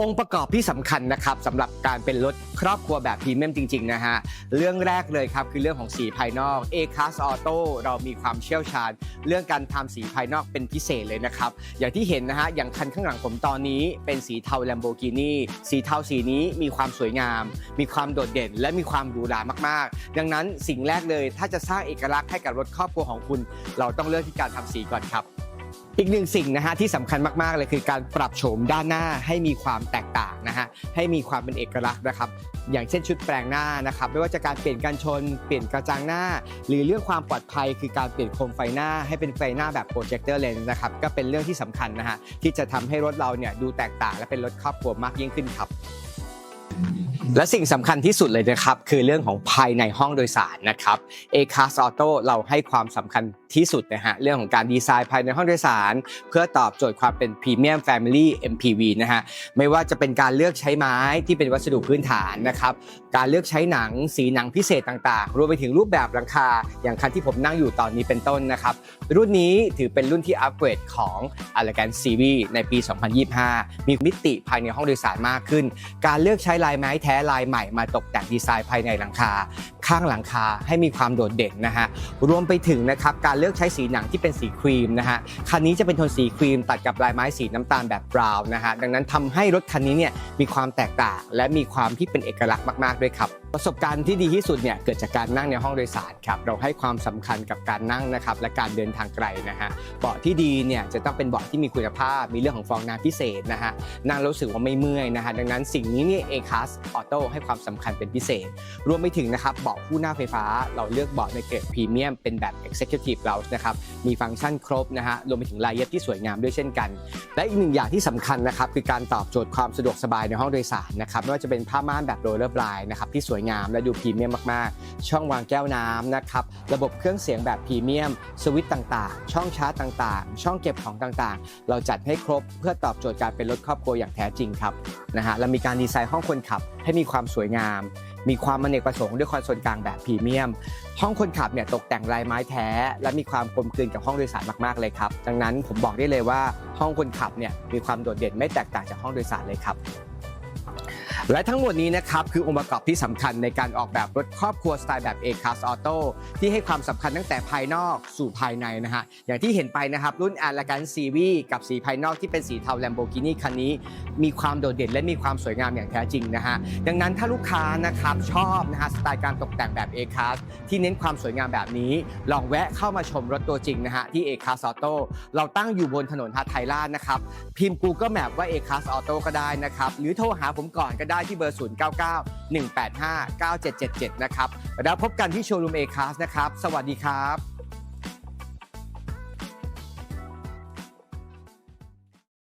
องค์ประกอบที่สำคัญนะครับสำหรับการเป็นรถครอบครัวแบบพรีเมียมจริงๆนะฮะเรื่องแรกเลยครับคือเรื่องของสีภายนอก A Class Auto เรามีความเชี่ยวชาญ เรื่องการทำสีภายนอกเป็นพิเศษเลยนะครับ อย่างที่เห็นนะฮะอย่างคันข้างหลังผมตอนนี้เป็นสีเทา Lamborghini สีเทาสีนี้มีความสวยงาม มีความโดดเด่น และมีความหรูหรามากๆ ดังนั้นสิ่งแรกเลยถ้าจะสร้างเอกลักษณ์ให้กับรถครอบครัวของคุณ เราต้องเลือกที่การทำสีก่อนครับ อีกหนึ่งสิ่งนะฮะที่สำคัญมาก ๆ เลยคือการปรับโฉมด้านหน้าให้มีความแตกต่างนะฮะให้มีความเป็นเอกลักษณ์นะครับ อย่างเช่นชุดแปลงหน้านะครับไม่ว่าจะการเปลี่ยนกันชน เปลี่ยนกระจังหน้า หรือเรื่องความปลอดภัย คือการเปลี่ยนโคมไฟหน้าให้เป็นไฟหน้าแบบโปรเจคเตอร์เลนส์นะครับก็เป็นเรื่องที่สำคัญนะฮะที่จะทำให้รถเราเนี่ยดูแตกต่างและเป็นรถครอบครัวมากยิ่งขึ้นครับและสิ่งสำคัญที่สุดเลยนะครับ คือเรื่องของภายในห้องโดยสารนะครับ A Class Auto เราให้ความสำคัญ ที่สุดนะฮะเรื่องของการดีไซน์ภายในห้องโดยสาร เพื่อตอบโจทย์ความเป็น Premium Family MPV นะฮะไม่ว่าจะเป็นการเลือกใช้ไม้ที่เป็นวัสดุพื้นฐานนะครับการเลือกใช้หนังสีหนังพิเศษต่างๆ รวมไปถึงรูปแบบหลังคา อย่างคันที่ผมนั่งอยู่ตอนนี้เป็นต้นนะครับรุ่นนี้ถือเป็นรุ่นที่อัปเกรดของ a l l e g a n Series ในปี 2025 มีมิติภายในห้องโดยสารมากขึ้น การเลือกใช้ลายไม้แท้ลายใหม่มาตกแต่งดีไซน์ภายในหลังคา ข้างหลังคาให้มีความโดดเด่นนะฮะรวมไปถึงนะครับการเลือกใช้สีหนังที่เป็นสีครีมนะฮะคันนี้จะเป็นโทนสีครีมตัดกับลายไม้สีน้ำตาลแบบบราวน์นะฮะดังนั้นทำให้รถคันนี้เนี่ยมีความแตกต่าง และมีความที่เป็นเอกลักษณ์มาก ๆ ด้วยครับ ประสบการณ์ที่ดีที่สุดเนี่ยเกิดจากการนั่งในห้องโดยสารครับเราให้ความสำคัญกับการนั่งนะครับและการเดินทางไกลนะฮะเบาะที่ดีเนี่ยจะต้องเป็นเบาะที่มีคุณภาพ มีเรื่องของฟองน้ำพิเศษนะฮะนั่งรู้สึกว่าไม่เมื่อยนะฮะดังนั้นสิ่งนี้เนี่ย A-Class Auto ให้ความสำคัญเป็นพิเศษ รวมไปถึงนะครับเบาะคู่หน้าไฟฟ้า เราเลือกเบาะในเกรดพรีเมียมเป็นแบบ Executive Lounge นะครับมีฟังก์ชันครบนะฮะรวมไปถึงลายเย็บที่สวยงามด้วยเช่นกัน และอีกหนึ่งอย่างที่สำคัญนะครับคือการตอบโจทย์ความสะดวกสบายในห้องโดยสารนะครับไม่ว่าจะเป็นผ้าม่านแบบโรลเลอร์บลายนะครับที่สวยงามและดูพรีเมียมมากๆ ช่องวางแก้วน้ำนะครับ ระบบเครื่องเสียงแบบพรีเมียม สวิตต่างๆ ช่องชาร์จต่างๆ ช่องเก็บของต่างๆ เราจัดให้ครบเพื่อตอบโจทย์การเป็นรถครอบครัวอย่างแท้จริงครับนะฮะและมีการดีไซน์ห้องคนขับให้มีความสวยงาม มีความอเนกประสงค์ด้วยคอนโซลกลางแบบพรีเมียม ห้องคนขับเนี่ยตกแต่งลายไม้แท้ และมีความกลมกลืนกับห้องโดยสารมากๆเลยครับ ดังนั้นผมบอกได้เลยว่าห้องคนขับเนี่ยมีความโดดเด่นไม่แตกต่างจากห้องโดยสารเลยครับ และทั้งหมดนี้นะครับคือองค์ประกอบที่สำคัญในการออกแบบรถครอบครัวสไตล์แบบ A-Class Auto ที่ให้ความสำคัญตั้งแต่ภายนอกสู่ภายในนะฮะอย่างที่เห็นไปนะครับรุ่น a l l e g a n Series กับสีภายนอกที่เป็นสีเทา Lamborghini คันนี้ มีความโดดเด่นและมีความสวยงามอย่างแท้จริงนะฮะดังนั้นถ้าลูกค้านะครับชอบนะฮะสไตล์การตกแต่งแบบ A-Class ที่เน้นความสวยงามแบบนี้ ลองแวะเข้ามาชมรถตัวจริงนะฮะที่ A-Class Auto เราตั้งอยู่บนถนนฮาไทยราชนะครับพิมพ์ Google Map ว่า A-Class Auto ก็ได้นะครับหรือโทรหาผมก่อนก็ได้ได้ที่เบอร์ 0 9 9 1 8 5 9 7 7 7 นะครับ แล้วพบกันที่โชว์รูม A-Class นะครับ สวัสดีครับ